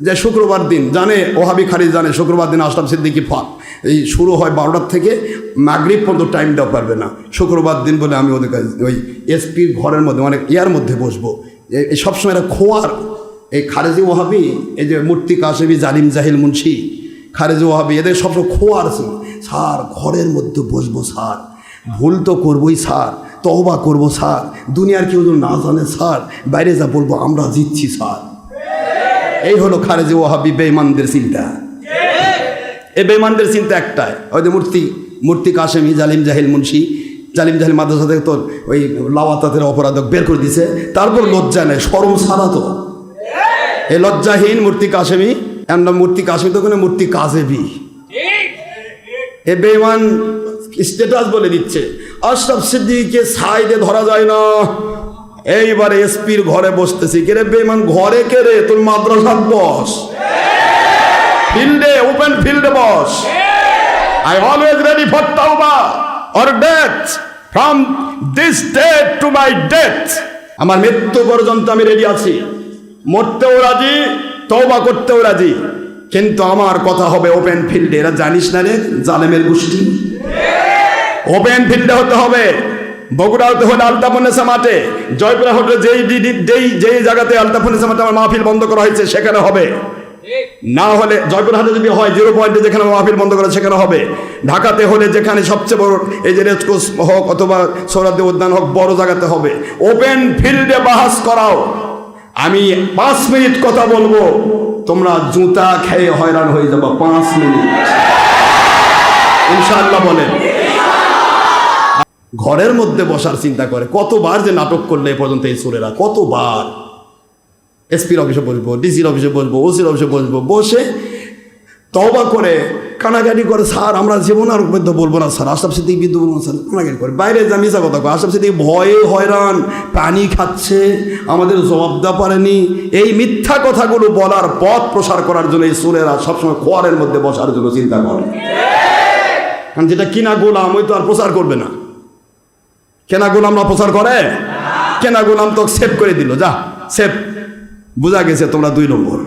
যে শুক্রবার দিন জানে, ওহাবি খারিজ জানে, শুক্রবার দিন আশরাফ সিদ্দিকি ফাঁক এই শুরু হয় বারোটার থেকে, মাগরিব পর্যন্ত টাইম দেওয়া পারবে না। শুক্রবার দিন বলে আমি ওদের কাছে ওই এসপির ঘরের মধ্যে মানে ইয়ার মধ্যে বসবো। এই সবসময় একটা খোয়ার। এই খারেজি ওহাবি, এই যে মূর্তি কাশেবি, জালিম জাহিল মুন্সি, খারেজি ওহাবি, এদের সবসময় খোয়ার স্যার, ঘরের মধ্যে বসবো, স্যার। ভুল তো করবোই, স্যার। তহবা করব, স্যার। দুনিয়ার কেউ না জানে, স্যার। বাইরে যা বলব, আমরা জিতছি, স্যার। এই হলো খারেজি ওহাবি বেঈমানদের চিন্তা। এই বেঈমানদের চিন্তা একটাই। যে মূর্তি মূর্তি কাশেমি জালিম জাহিল মুন্সি। জালিম জাহিল মাদ্রাসা থেকে তোর ওই লাওয়াতাতের অপরাধক বের করে দিছে। তারপর লজ্জা নেই, সরম সারা তো। এই লজ্জাহীন মূর্তি কাশেমি এর নাম মূর্তি কাশেমি তো কোনো মূর্তি কাজেবি। এ বেঈমান স্ট্যাটাস বলে দিচ্ছে। আশরাফ সিদ্দিককে সাইডে ধরা যায় না। এইবারে এসপির ঘরে বসতেছি। কে রে বেঈমান, ঘরে কে রে? তোর মাদ্রাসাত বস। ফিল্ডে, ওপেন ফিল্ডে boss. I always ready for তাওবা or death from this date to my death আমার মৃত্যু পর্যন্ত আমি রেডি আছি। মরতেও রাজি তওবা করতেও রাজি। কিন্তু আমার কথা হবে ওপেন ফিল্ডে এরা জানিস না রে, জালেমের গোষ্ঠী? ওপেন ফিল্ডে হতে হবে। বগুড়া হলে আলতাফুন্নেসা মাঠে জয়পুরা হতে যেই যেই যেই জায়গাতে আলতাফুন্নেসা মাঠে আমার মাহফিল বন্ধ করা হয়েছে, সেখানে হবে। না হলে জয়পুরহাটে যদি হয়, জিরো পয়েন্টে যেখানে মাহফিল বন্ধ করা, সেখানে হবে। ঢাকাতে হলে যেখানে সবচেয়ে বড়, এই যে রেসকোর্স হোক অথবা সৌরাদ্দি উদ্যান হোক, বড় জায়গাতে হবে। ওপেন ফিল্ডে বাহাস করাও। আমি পাঁচ মিনিট কথা বলব, তোমরা জুতা খেয়ে হয়রান হয়ে যাব, পাঁচ মিনিট। ইনশাআল্লাহ বলেন। ঘরের মধ্যে বসার চিন্তা করে, কতবার যে নাটক করলে এ পর্যন্ত এই সুরেরা, কতবার? এসপির অফিসে বসবো, ডিসির অফিসে বসবো, ওসির অফিসে বসবো, বসে তবা করে কানাকাটি করে, স্যার, আমরা জীবন আর মধ্যে বলব না, স্যার। আশরাফ সিদ্দিক বিদ্যুৎ বলব স্যার। কানাকাটি করে। বাইরে যা মিশা কথা কয়, আশরাফ সিদ্দিক ভয়ে হয়রান, পানি খাচ্ছে, আমাদের জবাব দেওয়া পারেনি। এই মিথ্যা কথাগুলো বলার পথ প্রসার করার জন্য এই সুরেরা সবসময় খোয়ারের মধ্যে বসার জন্য চিন্তা করে। কারণ যেটা কিনা গোলাম, ওই তো আর প্রচার করবে না। কেনা গোলামরা প্রচার করে? কেনা গোলাম তো সেভ করে দিল, যা সেভ বোঝা গেছে তোমরা দুই নম্বর।